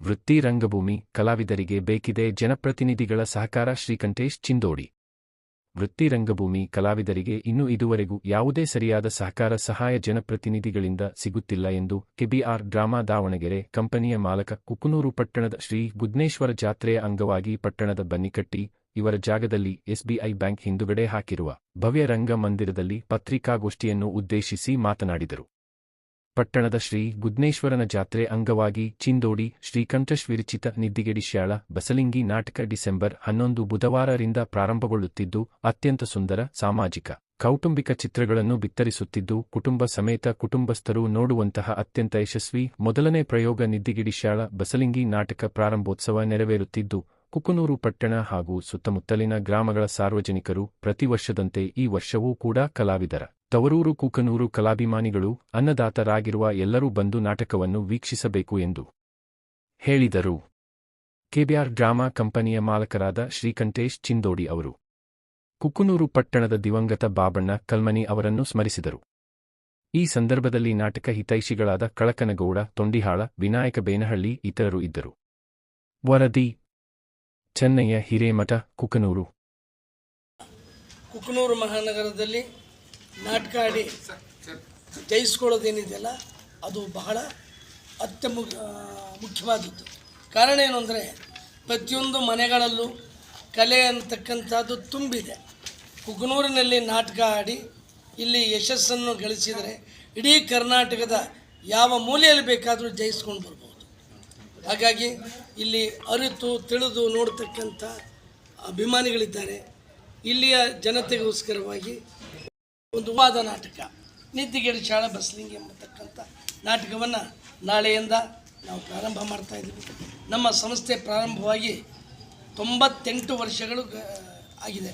ವೃತ್ತಿ ರಂಗಭೂಮಿ ಕಲಾವಿದರಿಗೆ ಬೇಕಿದೆ ಜನಪ್ರತಿನಿಧಿಗಳ ಸಹಕಾರ ಶ್ರೀಕಂಠೇಶ್ ಚಿಂದೋಡಿ. ವೃತ್ತಿ ರಂಗಭೂಮಿ ಕಲಾವಿದರಿಗೆ ಇನ್ನು ಇದುವರೆಗೂ ಯಾವುದೇ ಸರಿಯಾದ ಸಹಕಾರ ಸಹಾಯ ಜನಪ್ರತಿನಿಧಿಗಳಿಂದ ಸಿಗುತ್ತಿಲ್ಲ ಎಂದು ಕೆಬಿಆರ್ ಡ್ರಾಮಾ ದಾವಣಗೆರೆ ಕಂಪನಿಯ ಮಾಲಕ ಕುಕನೂರು ಪಟ್ಟಣದ ಶ್ರೀ ಗುದ್ನೇಶ್ವರ ಜಾತ್ರೆಯ ಅಂಗವಾಗಿ ಪಟ್ಟಣದ ಬನ್ನಿಕಟ್ಟಿ ಇವರ ಜಾಗದಲ್ಲಿ ಎಸ್ಬಿಐ ಬ್ಯಾಂಕ್ ಹಿಂದುಗಡೆ ಹಾಕಿರುವ ಭವ್ಯ ರಂಗ ಮಂದಿರದಲ್ಲಿ ಪತ್ರಿಕಾಗೋಷ್ಠಿಯನ್ನು ಉದ್ದೇಶಿಸಿ ಮಾತನಾಡಿದರು. ಪಟ್ಟಣದ ಶ್ರೀ ಗುದ್ನೇಶ್ವರನ ಜಾತ್ರೆ ಅಂಗವಾಗಿ ಚಿಂದೋಡಿ ಶ್ರೀಕಂಠಶ್ ವಿರಚಿತ ನಿದ್ದಿಗೆಡಿಶ್ಯಾಳ ಬಸಲಿಂಗಿ ನಾಟಕ ಡಿಸೆಂಬರ್ ಹನ್ನೊಂದು ಬುಧವಾರರಿಂದ ಪ್ರಾರಂಭಗೊಳ್ಳುತ್ತಿದ್ದು, ಅತ್ಯಂತ ಸುಂದರ, ಸಾಮಾಜಿಕ, ಕೌಟುಂಬಿಕ ಚಿತ್ರಗಳನ್ನು ಬಿತ್ತರಿಸುತ್ತಿದ್ದು, ಕುಟುಂಬ ಸಮೇತ ಕುಟುಂಬಸ್ಥರು ನೋಡುವಂತಹ ಅತ್ಯಂತ ಯಶಸ್ವಿ ಮೊದಲನೇ ಪ್ರಯೋಗ ನಿದ್ದಿಗಿಡಿಶ್ಯಾಳ ಬಸಲಿಂಗಿ ನಾಟಕ ಪ್ರಾರಂಭೋತ್ಸವ ನೆರವೇರುತ್ತಿದ್ದು, ಕುಕನೂರು ಪಟ್ಟಣ ಹಾಗೂ ಸುತ್ತಮುತ್ತಲಿನ ಗ್ರಾಮಗಳ ಸಾರ್ವಜನಿಕರು ಪ್ರತಿ ವರ್ಷದಂತೆ ಈ ವರ್ಷವೂ ಕೂಡ ಕಲಾವಿದರ ತವರೂರು ಕುಕನೂರು ಕಲಾಭಿಮಾನಿಗಳು, ಅನ್ನದಾತರಾಗಿರುವ ಎಲ್ಲರೂ ಬಂದು ನಾಟಕವನ್ನು ವೀಕ್ಷಿಸಬೇಕು ಎಂದು ಹೇಳಿದರು. ಕೆಬಿಆರ್ ಡ್ರಾಮಾ ಕಂಪನಿಯ ಮಾಲಕರಾದ ಶ್ರೀಕಂಠೇಶ್ ಚಿಂದೋಡಿ ಅವರು. ಕುಕನೂರು ಪಟ್ಟಣದ ದಿವಂಗತ ಬಾಬಣ್ಣ ಕಲ್ಮನಿ ಅವರನ್ನು ಸ್ಮರಿಸಿದರು. ಈ ಸಂದರ್ಭದಲ್ಲಿ ನಾಟಕ ಹಿತೈಷಿಗಳಾದ ಕಳಕನಗೌಡ, ತೊಂಡಿಹಾಳ, ವಿನಾಯಕ ಬೇನಹಳ್ಳಿ ಇತರರು ಇದ್ದರು. ವರದಿ, ಚೆನ್ನಯ್ಯ ಹಿರೇಮಠ, ಕುಕನೂರು. ಕುಕನೂರು ಮಹಾನಗರದಲ್ಲಿ ನಾಟಕ ಆಡಿ ಜಯಿಸ್ಕೊಳ್ಳೋದೇನಿದೆಯಲ್ಲ, ಅದು ಬಹಳ ಅತ್ಯಮು ಮುಖ್ಯವಾದದ್ದು ಕಾರಣ ಏನು ಅಂದರೆ, ಪ್ರತಿಯೊಂದು ಮನೆಗಳಲ್ಲೂ ಕಲೆ ಅಂತಕ್ಕಂಥದ್ದು ತುಂಬಿದೆ. ಕುಗನೂರಿನಲ್ಲಿ ನಾಟಕ ಆಡಿ ಇಲ್ಲಿ ಯಶಸ್ಸನ್ನು ಗಳಿಸಿದರೆ ಇಡೀ ಕರ್ನಾಟಕದ ಯಾವ ಮೂಲೆಯಲ್ಲಿ ಬೇಕಾದರೂ ಜಯಿಸ್ಕೊಂಡು ಬರ್ಬೋದು. ಹಾಗಾಗಿ ಇಲ್ಲಿ ಅರಿತು ತಿಳಿದು ನೋಡ್ತಕ್ಕಂಥ ಅಭಿಮಾನಿಗಳಿದ್ದಾರೆ. ಇಲ್ಲಿಯ ಜನತೆಗೋಸ್ಕರವಾಗಿ ಒಂದು ವಾದ ನಾಟಕ. ನಿದ್ದಿಗೇಡಿ ಶಾಳ ಬಸ್ಲಿಂಗ್ ಎಂಬತಕ್ಕಂಥ ನಾಟಕವನ್ನು ನಾಳೆಯಿಂದ ನಾವು ಪ್ರಾರಂಭ ಮಾಡ್ತಾ ಇದ್ದೀವಿ. ನಮ್ಮ ಸಂಸ್ಥೆ ಪ್ರಾರಂಭವಾಗಿ ತೊಂಬತ್ತೆಂಟು ವರ್ಷಗಳು ಆಗಿದೆ.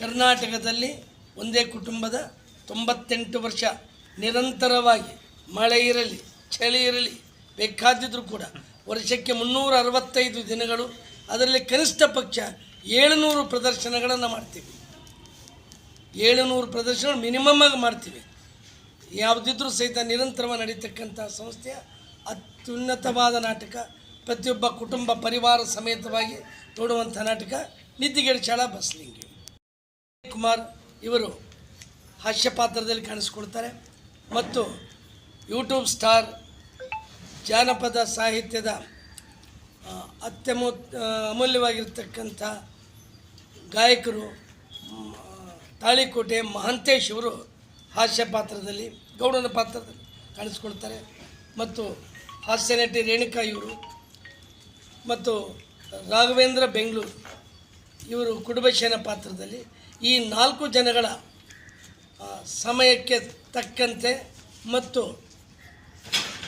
ಕರ್ನಾಟಕದಲ್ಲಿ ಒಂದೇ ಕುಟುಂಬದ ತೊಂಬತ್ತೆಂಟು ವರ್ಷ ನಿರಂತರವಾಗಿ ಮಳೆ ಇರಲಿ, ಚಳಿ ಇರಲಿ ಬೇಕಾದಿದ್ರೂ ಕೂಡ ವರ್ಷಕ್ಕೆ ಮುನ್ನೂರ ಅರವತ್ತೈದು ದಿನಗಳು ಅದರಲ್ಲಿ ಕನಿಷ್ಠ ಪಕ್ಷ ಏಳುನೂರು ಪ್ರದರ್ಶನಗಳನ್ನು ಮಾಡ್ತೀವಿ. ಏಳುನೂರು ಪ್ರದರ್ಶನ ಮಿನಿಮಮ್ ಆಗಿ ಮಾಡ್ತೀವಿ. ಯಾವುದಿದ್ರೂ ಸಹಿತ ನಿರಂತರವಾಗಿ ನಡೀತಕ್ಕಂಥ ಸಂಸ್ಥೆಯ ಅತ್ಯುನ್ನತವಾದ ನಾಟಕ, ಪ್ರತಿಯೊಬ್ಬ ಕುಟುಂಬ ಪರಿವಾರ ಸಮೇತವಾಗಿ ತೋಡುವಂಥ ನಾಟಕ ನಿದ್ದಿಗೆಡ ಶಾಲಾ ಬಸ್ಲಿಂಗಿ. ಕುಮಾರ್ ಇವರು ಹಾಸ್ಯ ಪಾತ್ರದಲ್ಲಿ ಕಾಣಿಸ್ಕೊಳ್ತಾರೆ ಮತ್ತು ಯೂಟ್ಯೂಬ್ ಸ್ಟಾರ್ ಜಾನಪದ ಸಾಹಿತ್ಯದ ಅತ್ಯಮೂ, ಅಮೂಲ್ಯವಾಗಿರ್ತಕ್ಕಂಥ ಗಾಯಕರು ತಾಳಿಕೋಟೆ ಮಹಂತೇಶ್ ಇವರು ಹಾಸ್ಯ ಪಾತ್ರದಲ್ಲಿ, ಗೌಡನ ಪಾತ್ರದಲ್ಲಿ ಕಾಣಿಸ್ಕೊಳ್ತಾರೆ. ಮತ್ತು ಹಾಸ್ಯ ನಟಿ ರೇಣುಕಾ ಇವರು, ಮತ್ತು ರಾಘವೇಂದ್ರ ಬೆಂಗಳೂರು ಇವರು ಕುಡುಬಶೇನ ಪಾತ್ರದಲ್ಲಿ ಈ ನಾಲ್ಕು ಜನಗಳ ಸಮಯಕ್ಕೆ ತಕ್ಕಂತೆ ಮತ್ತು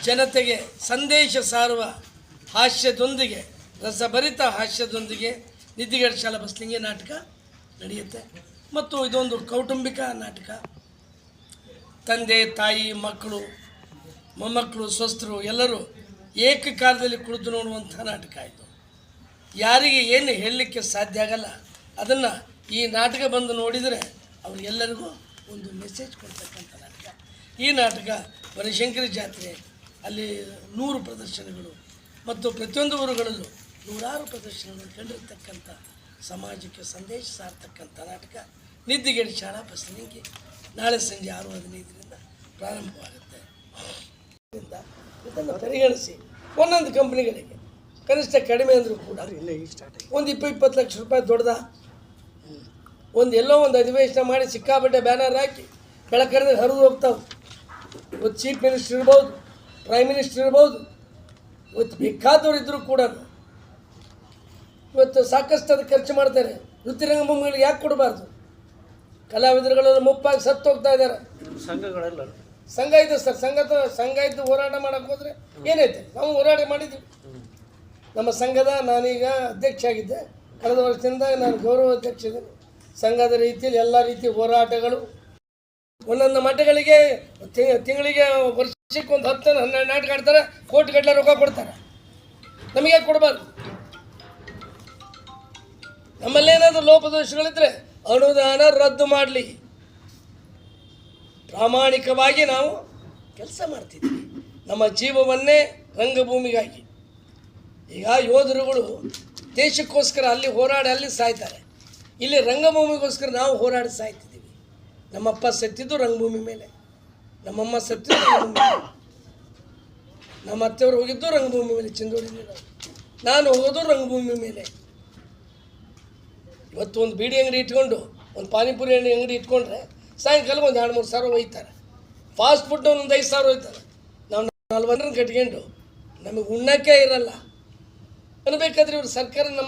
ಜನತೆಗೆ ಸಂದೇಶ ಸಾರುವ ಹಾಸ್ಯದೊಂದಿಗೆ, ರಸಭರಿತ ಹಾಸ್ಯದೊಂದಿಗೆ ನಿದ್ದಿಗಡ ಶಾಲಾ ಬಸ್ಲಿಂಗೆ ನಾಟಕ ನಡೆಯುತ್ತೆ. ಮತ್ತು ಇದೊಂದು ಕೌಟುಂಬಿಕ ನಾಟಕ. ತಂದೆ, ತಾಯಿ, ಮಕ್ಕಳು, ಮೊಮ್ಮಕ್ಕಳು ಸ್ವಸ್ಥರು ಎಲ್ಲರೂ ಏಕಕಾಲದಲ್ಲಿ ಕುಳಿತು ನೋಡುವಂಥ ನಾಟಕ ಇದು ಯಾರಿಗೆ ಏನು ಹೇಳಲಿಕ್ಕೆ ಸಾಧ್ಯ ಆಗಲ್ಲ, ಅದನ್ನು ಈ ನಾಟಕ ಬಂದು ನೋಡಿದರೆ ಅವರಿಗೆಲ್ಲರಿಗೂ ಒಂದು ಮೆಸೇಜ್ ಕೊಡ್ತಕ್ಕಂಥ ನಾಟಕ. ಈ ನಾಟಕ ಬನಶಂಕರಿ ಜಾತ್ರೆ, ಅಲ್ಲಿ ನೂರು ಪ್ರದರ್ಶನಗಳು ಮತ್ತು ಪ್ರತಿಯೊಂದು ಊರುಗಳಲ್ಲೂ ನೂರಾರು ಪ್ರದರ್ಶನಗಳು ಕಂಡಿರ್ತಕ್ಕಂಥ ಸಮಾಜಕ್ಕೆ ಸಂದೇಶ ಸಾರ್ತಕ್ಕಂಥ ನಾಟಕ. ನಿದ್ದಿಗೆಡಿ ಶಾಲಾ ಬಸ್ನಿಗೆ ನಾಳೆ ಸಂಜೆ ಆರು ಹದಿನೈದರಿಂದ ಪ್ರಾರಂಭವಾಗುತ್ತೆ. ಇದರಿಂದ ಇದನ್ನು ಪರಿಗಣಿಸಿ ಒಂದೊಂದು ಕಂಪ್ನಿಗಳಿಗೆ ಕನಿಷ್ಠ ಕಡಿಮೆ ಅಂದರೂ ಕೂಡ ಒಂದು ಇಪ್ಪ ಇಪ್ಪತ್ತು ಲಕ್ಷ ರೂಪಾಯಿ ದೊಡ್ಡದ. ಒಂದು ಎಲ್ಲೋ ಒಂದು ಅಧಿವೇಶನ ಮಾಡಿ ಸಿಕ್ಕಾಪಟ್ಟೆ ಬ್ಯಾನರ್ ಹಾಕಿ ಬೆಳಕರಿದ್ರೆ ಹರಿದು ಹೋಗ್ತಾವೆ. ಇವತ್ತು ಚೀಫ್ ಮಿನಿಸ್ಟರ್ ಇರ್ಬೋದು ಪ್ರೈಮ್ ಮಿನಿಸ್ಟರ್ ಇರ್ಬೋದು ಇವತ್ತು ಬೇಕಾದವ್ರು ಇದ್ದರೂ ಕೂಡ ಇವತ್ತು ಸಾಕಷ್ಟು ಅದು ಖರ್ಚು ಮಾಡ್ತಾರೆ. ವೃತ್ತಿ ರಂಗಭೂಮಿಗಳಿಗೆ ಯಾಕೆ ಕೊಡಬಾರ್ದು? ಕಲಾವಿದರುಗಳೆಲ್ಲ ಮುಪ್ಪಾಗಿ ಸತ್ತು ಹೋಗ್ತಾ ಇದ್ದಾರೆ. ಸಂಘಗಳೆಲ್ಲ. ಸಂಘ ಇದೆ ಸರ್ ಸಂಘದ ಸಂಘ ಇದ್ದು ಹೋರಾಟ ಮಾಡಕ್ಕೆ ಹೋದರೆ ಏನೈತೆ ನಾವು ಹೋರಾಟ ಮಾಡಿದ್ವಿ. ನಮ್ಮ ಸಂಘದ ನಾನೀಗ ಅಧ್ಯಕ್ಷ ಆಗಿದ್ದೆ ಕಳೆದ ವರ್ಷದಿಂದ ನಾನು ಗೌರವ ಅಧ್ಯಕ್ಷ ಇದ್ದೀನಿ. ಸಂಘದ ರೀತಿಯಲ್ಲಿ ಎಲ್ಲ ರೀತಿ ಹೋರಾಟಗಳು. ಒಂದೊಂದು ಮಠಗಳಿಗೆ ತಿಂಗಳಿಗೆ ವರ್ಷಕ್ಕೆ ಒಂದು ಹತ್ತು ಹನ್ನೆರಡು ನಾಟಕ ಆಡ್ತಾರೆ ಕೋಟಿ ಗಟ್ಟಲೆ ರೊಕ್ಕ ಕೊಡ್ತಾರೆ. ನಮಗೆ ಕೊಡಬಾರ್ದು? ನಮ್ಮಲ್ಲೇನಾದರೂ ಲೋಪದೋಷಗಳಿದ್ರೆ ಅನುದಾನ ರದ್ದು ಮಾಡಲಿ. ಪ್ರಾಮಾಣಿಕವಾಗಿ ನಾವು ಕೆಲಸ ಮಾಡ್ತಿದ್ದೀವಿ. ನಮ್ಮ ಜೀವವನ್ನೇ ರಂಗಭೂಮಿಗಾಗಿ. ಈಗ ಯೋಧರುಗಳು ದೇಶಕ್ಕೋಸ್ಕರ ಅಲ್ಲಿ ಹೋರಾಡಿ ಅಲ್ಲಿ ಸಾಯ್ತಾರೆ. ಇಲ್ಲಿ ರಂಗಭೂಮಿಗೋಸ್ಕರ ನಾವು ಹೋರಾಡಿ ಸಾಯ್ತಿದ್ದೀವಿ. ನಮ್ಮಪ್ಪ ಸತ್ತಿದ್ದು ರಂಗಭೂಮಿ ಮೇಲೆ. ನಮ್ಮಮ್ಮ ಸತ್ತಿದ್ದು ರಂಗಭೂಮಿ ನಮ್ಮ ಅತ್ತೆಯವರು ಹೋಗಿದ್ದು ರಂಗಭೂಮಿ ಮೇಲೆ ಚಿಂದೋಡಿಲಿ ನಾನು ಹೋಗೋದು ರಂಗಭೂಮಿ ಮೇಲೆ. ಇವತ್ತು ಒಂದು ಬೀಡಿ ಅಂಗಡಿ ಇಟ್ಕೊಂಡು, ಒಂದು ಪಾನಿಪುರಿ ಎಣ್ಣೆ ಅಂಗಡಿ ಇಟ್ಕೊಂಡ್ರೆ ಸಾಯಂಕಾಲ ಒಂದು ಎರಡು ಮೂರು ಸಾವಿರ ಒಯ್ತಾರೆ. ಫಾಸ್ಟ್ ಫುಡ್ ಒಂದು ಐದು ಸಾವಿರ ಒಯ್ತಾರೆ. ನಾವು ನಲ್ವತ್ತರನ್ನು ಕಟ್ಕೊಂಡು ನಮಗೆ ಉಣ್ಣಕ್ಕೆ ಇರಲ್ಲ. ಅನ್ಬೇಕಾದ್ರೆ ಇವರು ಸರ್ಕಾರ ನಮ್ಮ